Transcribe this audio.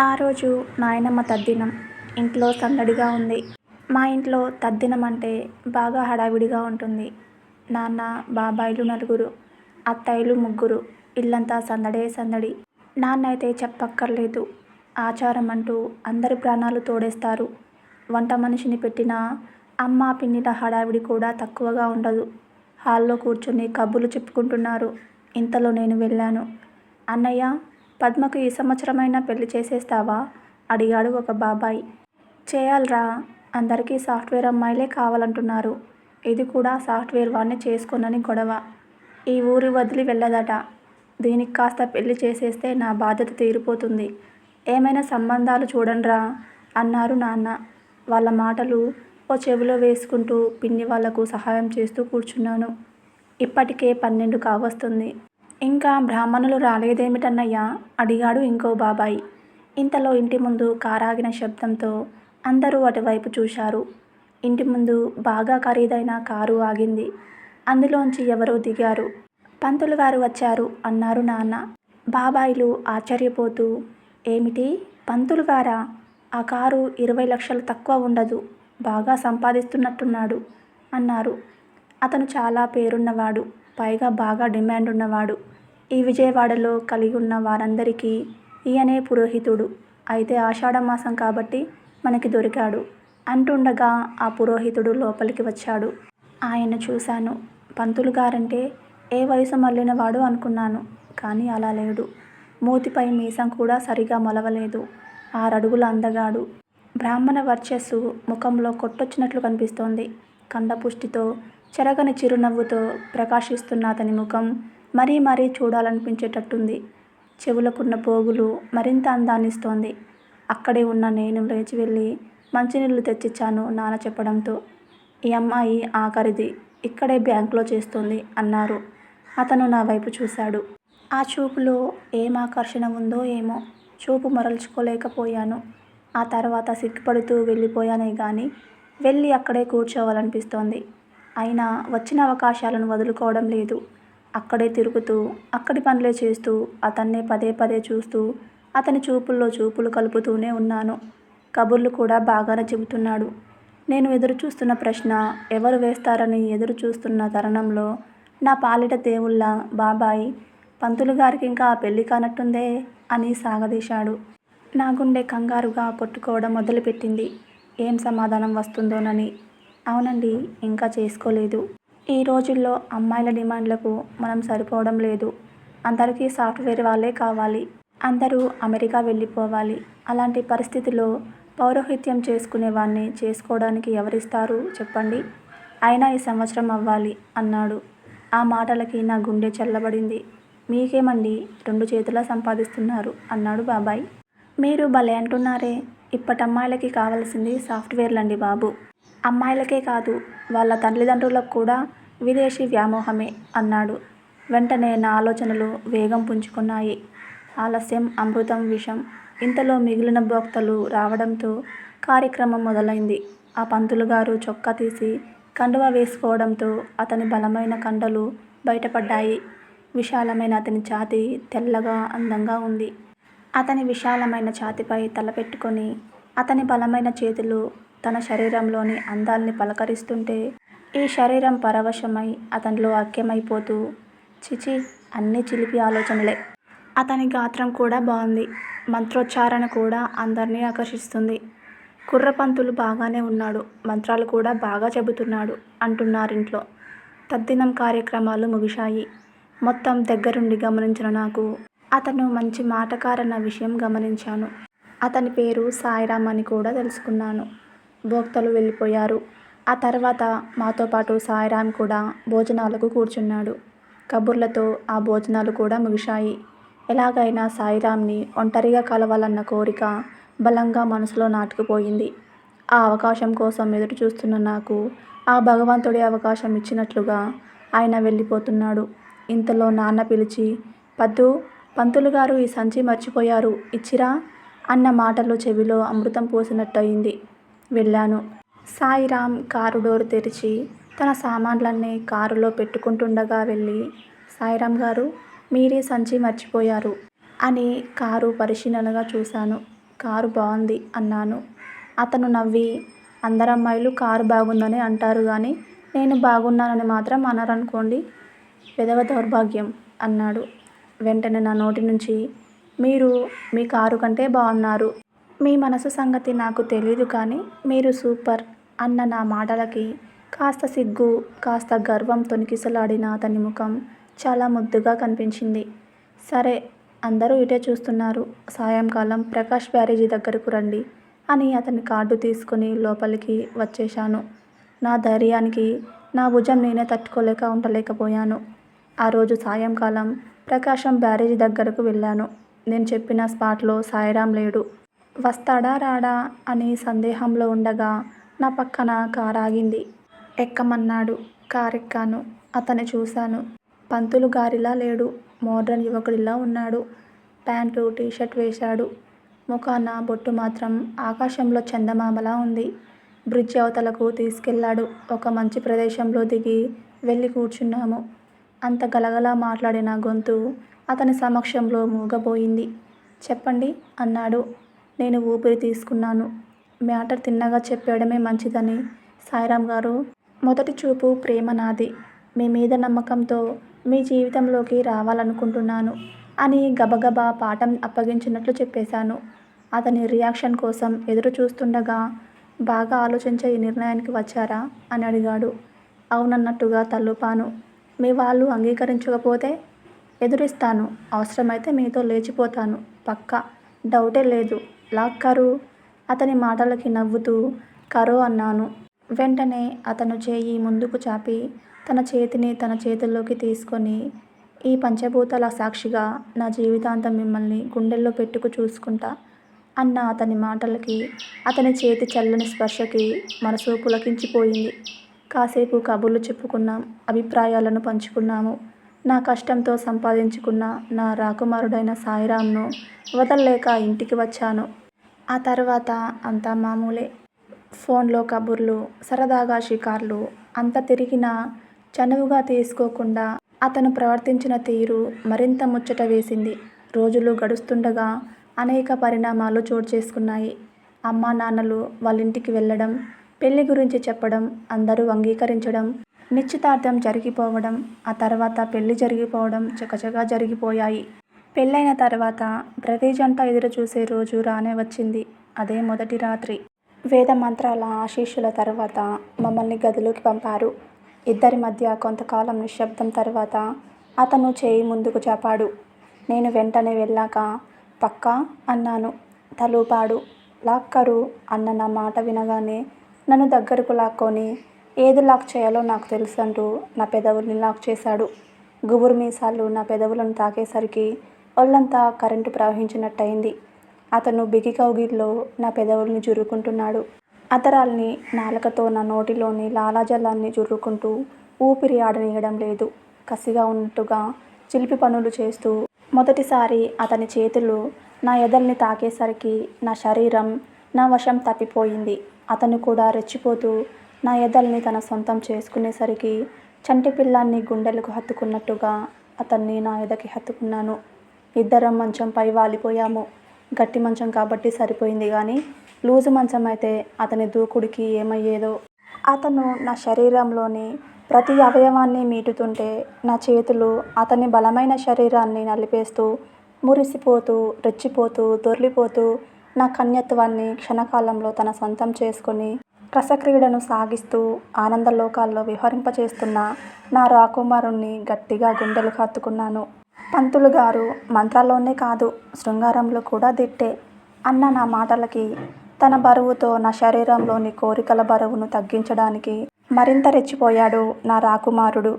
ఆ రోజు నాయనమ్మ తద్దినం. ఇంట్లో సందడిగా ఉంది. మా ఇంట్లో తద్దినం అంటే బాగా హడావిడిగా ఉంటుంది. నాన్న బాబాయిలు నలుగురు అత్తయ్యలు ముగ్గురు ఇల్లంతా సందడే సందడి. నాన్న అయితే చెప్పక్కర్లేదు. ఆచారం అంటూ అందరి ప్రాణాలు తోడేస్తారు. వంట మనిషిని పెట్టిన అమ్మ పిన్నిల హడావిడి కూడా తక్కువగా ఉండదు. హాల్లో కూర్చొని కబుర్లు చెప్పుకుంటున్నారు. ఇంతలో నేను వెళ్ళాను. అన్నయ్య పద్మకు ఈ సంవత్సరమైనా పెళ్ళి చేసేస్తావా? అడిగాడు ఒక బాబాయ్. చేయాలిరా అందరికీ సాఫ్ట్వేర్ అమ్మాయిలే కావాలంటున్నారు. ఇది కూడా సాఫ్ట్వేర్ వాడిని చేసుకోనని గొడవ. ఈ ఊరు వదిలి వెళ్ళదట. దీనికి కాస్త పెళ్ళి చేసేస్తే నా బాధ్యత తీరిపోతుంది. ఏమైనా సంబంధాలు చూడండిరా అన్నారు నాన్న. వాళ్ళ మాటలు ఓ చెవిలో వేసుకుంటూ పిన్ని వాళ్ళకు సహాయం చేస్తూ కూర్చున్నాను. ఇప్పటికే పన్నెండు కావస్తుంది. ఇంకా బ్రాహ్మణులు రాలేదేమిటన్నయ్యా? అడిగాడు ఇంకో బాబాయ్. ఇంతలో ఇంటి ముందు కారాగిన శబ్దంతో అందరూ అటువైపు చూశారు. ఇంటి ముందు బాగా ఖరీదైన కారు ఆగింది. అందులోంచి ఎవరో దిగారు. పంతులు గారు వచ్చారు అన్నారు నాన్న. బాబాయిలు ఆశ్చర్యపోతూ ఏమిటి? పంతులు గారా? ఆ కారు ఇరవై లక్షలు తక్కువ ఉండదు. బాగా సంపాదిస్తున్నట్టున్నాడు అన్నారు. అతను చాలా పేరున్నవాడు. పైగా బాగా డిమాండ్ ఉన్నవాడు. ఈ విజయవాడలో కలిగి ఉన్న వారందరికీ ఈయనే పురోహితుడు. అయితే ఆషాఢమాసం కాబట్టి మనకి దొరికాడు. అంటుండగా ఆ పురోహితుడు లోపలికి వచ్చాడు. ఆయన చూశాను. పంతులు గారంటే ఏ వయసు మళ్ళినవాడు అనుకున్నాను. కానీ అలా లేడు. మూతిపై మీసం కూడా సరిగా మొలవలేదు. ఆరడుగుల అందగాడు. బ్రాహ్మణ వర్చస్సు ముఖంలో కొట్టొచ్చినట్లు కనిపిస్తోంది. కండపుష్టితో చెరగని చిరునవ్వుతో ప్రకాశిస్తున్న అతని ముఖం మరీ మరీ చూడాలనిపించేటట్టుంది. చెవులకున్న పోగులు మరింత అందాన్నిస్తోంది. అక్కడే ఉన్న నేను లేచి వెళ్ళి మంచినీళ్ళు తెచ్చిచ్చాను నాన్న చెప్పడంతో. ఈ అమ్మాయి ఆఖరిది ఇక్కడే బ్యాంకులో చేస్తుంది అన్నారు. అతను నా వైపు చూశాడు. ఆ చూపులో ఏం ఆకర్షణ ఉందో ఏమో చూపు మరల్చుకోలేకపోయాను. ఆ తర్వాత సిగ్గుపడుతూ వెళ్ళిపోయానే కానీ వెళ్ళి అక్కడే కూర్చోవాలనిపిస్తోంది. అయినా వచ్చిన అవకాశాలను వదులుకోవడం లేదు. అక్కడే తిరుగుతూ అక్కడి పనులే చేస్తూ అతన్నే పదే పదే చూస్తూ అతని చూపుల్లో చూపులు కలుపుతూనే ఉన్నాను. కబుర్లు కూడా బాగానే చెబుతున్నాడు. నేను ఎదురు చూస్తున్న ప్రశ్న ఎవరు వేస్తారని ఎదురు చూస్తున్న తరుణంలో నా పాలిట దేవుళ్ళ బాబాయ్ పంతులు గారికి ఇంకా పెళ్ళి కానట్టుందే అని సాగదీశాడు. నా గుండె కంగారుగా కొట్టుకోవడం మొదలుపెట్టింది. ఏం సమాధానం వస్తుందోనని అవునండి ఇంకా చేసుకోలేదు. ఈ రోజుల్లో అమ్మాయిల డిమాండ్లకు మనం సరిపోవడం లేదు. అందరికీ సాఫ్ట్వేర్ వాళ్ళే కావాలి. అందరూ అమెరికా వెళ్ళిపోవాలి. అలాంటి పరిస్థితిలో పౌరోహిత్యం చేసుకునేవాణ్ణి చేసుకోవడానికి ఎవరిస్తారు చెప్పండి? అయినా ఈ సంవత్సరం అవ్వాలి అన్నాడు. ఆ మాటలకి నా గుండె చల్లబడింది. మీకేమండి రెండు చేతులా సంపాదిస్తున్నారు అన్నాడు బాబాయ్. మీరు భలే అంటున్నారే ఇప్పటి అమ్మాయిలకి కావాల్సింది సాఫ్ట్వేర్లండి బాబు. అమ్మాయిలకే కాదు వాళ్ళ తల్లిదండ్రులకు కూడా విదేశీ వ్యామోహమే అన్నాడు. వెంటనే నా ఆలోచనలు వేగం పుంజుకున్నాయి. ఆలస్యం అమృతం విషం ఇంతలో మిగిలిన భోక్తలు రావడంతో కార్యక్రమం మొదలైంది. ఆ పంతులు గారు చొక్కా తీసి కండువ వేసుకోవడంతో అతని బలమైన కండలు బయటపడ్డాయి. విశాలమైన అతని ఛాతీ తెల్లగా అందంగా ఉంది. అతని విశాలమైన ఛాతిపై తలపెట్టుకొని అతని బలమైన చేతులు తన శరీరంలోని అందాల్ని పలకరిస్తుంటే ఈ శరీరం పరవశమై అతనిలో అక్యమైపోతూ చిచి అన్ని చిలిపి ఆలోచనలే. అతని గాత్రం కూడా బాగుంది. మంత్రోచ్చారణ కూడా అందరినీ ఆకర్షిస్తుంది. కుర్రపంతులు బాగానే ఉన్నాడు. మంత్రాలు కూడా బాగా చెబుతున్నాడు అంటున్నారింట్లో. తద్దినం కార్యక్రమాలు ముగిశాయి. మొత్తం దగ్గరుండి గమనించిన నాకు అతను మంచి మాటకారన్న విషయం గమనించాను. అతని పేరు సాయిరామ్ అని కూడా తెలుసుకున్నాను. భోక్తలు వెళ్ళిపోయారు. ఆ తర్వాత మాతో పాటు సాయిరామ్ కూడా భోజనాలకు కూర్చున్నాడు. కబుర్లతో ఆ భోజనాలు కూడా ముగిశాయి. ఎలాగైనా సాయిరామ్ని ఒంటరిగా కలవాలన్న కోరిక బలంగా మనసులో నాటుకుపోయింది. ఆ అవకాశం కోసం ఎదురు చూస్తున్న నాకు ఆ భగవంతుడి అవకాశం ఇచ్చినట్లుగా ఆయన వెళ్ళిపోతున్నాడు. ఇంతలో నాన్న పిలిచి పద్దు పంతులు గారు ఈ సంచి మర్చిపోయారు. ఇచ్చిరా అన్న మాటలు చెవిలో అమృతం పోసినట్టయింది. వెళ్ళాను. సాయిరామ్ కారు డోర్ తెరిచి తన సామాన్లన్నీ కారులో పెట్టుకుంటుండగా వెళ్ళి సాయిరామ్ గారు మీరే సంచి మర్చిపోయారు అని కారు పరిశీలనగా చూశాను. కారు బాగుంది అన్నాను. అతను నవ్వి అందరమ్మాయిలు కారు బాగుందని అంటారు కానీ నేను బాగున్నానని మాత్రం అనరనుకోండి విధవ దౌర్భాగ్యం అన్నాడు. వెంటనే నా నోటి నుంచి మీరు మీ కారు కంటే బాగున్నారు మీ మనసు సంగతి నాకు తెలీదు కానీ మీరు సూపర్ అన్న నా మాటలకి కాస్త సిగ్గు కాస్త గర్వం తొనికిసలాడిన అతని ముఖం చాలా ముద్దుగా కనిపించింది. సరే అందరూ ఇటే చూస్తున్నారు. సాయంకాలం ప్రకాష్ బ్యారేజీ దగ్గరకు రండి అని అతని కార్డు తీసుకుని లోపలికి వచ్చేశాను. నా ధైర్యానికి నా భుజం నేనే తట్టుకోలేక ఉండలేకపోయాను. ఆ రోజు సాయంకాలం ప్రకాశం బ్యారేజీ దగ్గరకు వెళ్ళాను. నేను చెప్పిన స్పాట్లో సాయిరాం లేడు. వస్తాడా రాడా అని సందేహంలో ఉండగా నా పక్కన కారు ఆగింది ఎక్కమన్నాడు? కారెక్కాను. అతన్ని చూశాను. పంతులు గారిలా లేడు. మోడ్రన్ యువకుడిలా ఉన్నాడు. ప్యాంటు టీషర్ట్ వేశాడు. ముఖాన బొట్టు మాత్రం ఆకాశంలో చందమామలా ఉంది. బ్రిడ్జ్ అవతలకు తీసుకెళ్ళాడు. ఒక మంచి ప్రదేశంలో దిగి వెళ్ళి కూర్చున్నాము. అంత గలగలా మాట్లాడిన గొంతు అతని సమక్షంలో మూగబోయింది. చెప్పండి అన్నాడు. నేను ఊపిరి తీసుకున్నాను. మ్యాటర్ తిన్నగా చెప్పేయడమే మంచిదని. సాయిరామ్ గారు మొదటి చూపు ప్రేమ నాది. మీ మీద నమ్మకంతో మీ జీవితంలోకి రావాలనుకుంటున్నాను అని గబగబా పాఠం అప్పగించినట్లు చెప్పేశాను. అతని రియాక్షన్ కోసం ఎదురు చూస్తుండగా బాగా ఆలోచించే ఈ నిర్ణయానికి వచ్చారా అని అడిగాడు. అవునన్నట్టుగా తల్లుపాను మీ వాళ్ళు అంగీకరించకపోతే ఎదురిస్తాను. అవసరమైతే మీతో లేచిపోతాను. పక్కా. డౌటే లేదు. లాక్ కరు. అతని మాటలకి నవ్వుతూ కరో అన్నాను. వెంటనే అతను చేయి ముందుకు చాపి తన చేతిని తన చేతుల్లోకి తీసుకొని ఈ పంచభూతాల సాక్షిగా నా జీవితాంతం మిమ్మల్ని గుండెల్లో పెట్టుకు చూసుకుంటా అన్న అతని మాటలకి అతని చేతి చల్లని స్పర్శకి మనసు పులకించిపోయింది. కాసేపు కబుర్లు చెప్పుకున్నాం అభిప్రాయాలను పంచుకున్నాము. నా కష్టంతో సంపాదించుకున్న నా రాకుమారుడైన సాయిరామ్ను వదల్లేక ఇంటికి వచ్చాను. ఆ తర్వాత అంతా మామూలే. ఫోన్లో కబుర్లు సరదాగా షికార్లు అంత తిరిగినా చనువుగా తీసుకోకుండా అతను ప్రవర్తించిన తీరు మరింత ముచ్చట వేసింది. రోజులు గడుస్తుండగా అనేక పరిణామాలు చోటు చేసుకున్నాయి. అమ్మా నాన్నలు వాళ్ళింటికి వెళ్ళడం పెళ్ళి గురించి చెప్పడం అందరూ అంగీకరించడం నిశ్చితార్థం జరిగిపోవడం ఆ తర్వాత పెళ్ళి జరిగిపోవడం చకచకా జరిగిపోయాయి. పెళ్ళైన తర్వాత ప్రతి జంట ఎదురు చూసే రోజు రానే వచ్చింది. అదే మొదటి రాత్రి. వేద మంత్రాల ఆశీస్సుల తర్వాత మమ్మల్ని గదిలోకి పంపారు. ఇద్దరి మధ్య కొంతకాలం నిశ్శబ్దం తర్వాత అతను చేయి ముందుకు చాపాడు. నేను వెంటనే వెళ్ళాక పక్కా అన్నాను. తలూపాడు. లాక్కరు అన్న నా మాట వినగానే నన్ను దగ్గరకు లాక్కొని ఏది లాక్ చేయాలో నాకు తెలుసు అంటూ నా పెదవుల్ని లాక్ చేశాడు. గుబురు మీసాలు నా పెదవులను తాకేసరికి ఒళ్ళంతా కరెంటు ప్రవహించినట్టయింది. అతను బిగి కౌగిల్లో నా పెదవుల్ని జురుకుంటున్నాడు అతరాల్ని నాలుకతో నా నోటిలోని లాలాజలాన్ని జుర్రుకుంటూ ఊపిరి ఆడనీయడం లేదు. కసిగా ఉన్నట్టుగా చిలిపి పనులు చేస్తూ మొదటిసారి అతని చేతులు నా ఎదల్ని తాకేసరికి నా శరీరం నా వశం తప్పిపోయింది. అతను కూడా రెచ్చిపోతూ నా ఎదల్ని తన సొంతం చేసుకునేసరికి చంటి పిల్లాన్ని గుండెలకు హత్తుకున్నట్టుగా అతన్ని నా ఎదకి హత్తుకున్నాను. ఇద్దరం మంచంపై వాలిపోయాము. గట్టి మంచం కాబట్టి సరిపోయింది కానీ లూజు మంచం అయితే అతని దూకుడికి ఏమయ్యేదో. అతను నా శరీరంలోని ప్రతి అవయవాన్ని మీటుతుంటే నా చేతులు అతని బలమైన శరీరాన్ని నలిపేస్తూ మురిసిపోతూ రెచ్చిపోతూ దొర్లిపోతూ నా కన్యత్వాన్ని క్షణకాలంలో తన సొంతం చేసుకొని రసక్రీడను సాగిస్తూ ఆనందలోకాల్లో విహరింపచేస్తున్న నా రాకుమారుణ్ణి గట్టిగా గుండెలకు హత్తుకున్నాను పంతులు గారు మంత్రాల్లోనే కాదు శృంగారంలో కూడా దిట్టే అన్న నా మాటలకి తన బరువుతో నా శరీరంలోని కోరికల బరువును తగ్గించడానికి మరింత రెచ్చిపోయాడు నా రాకుమారుడు.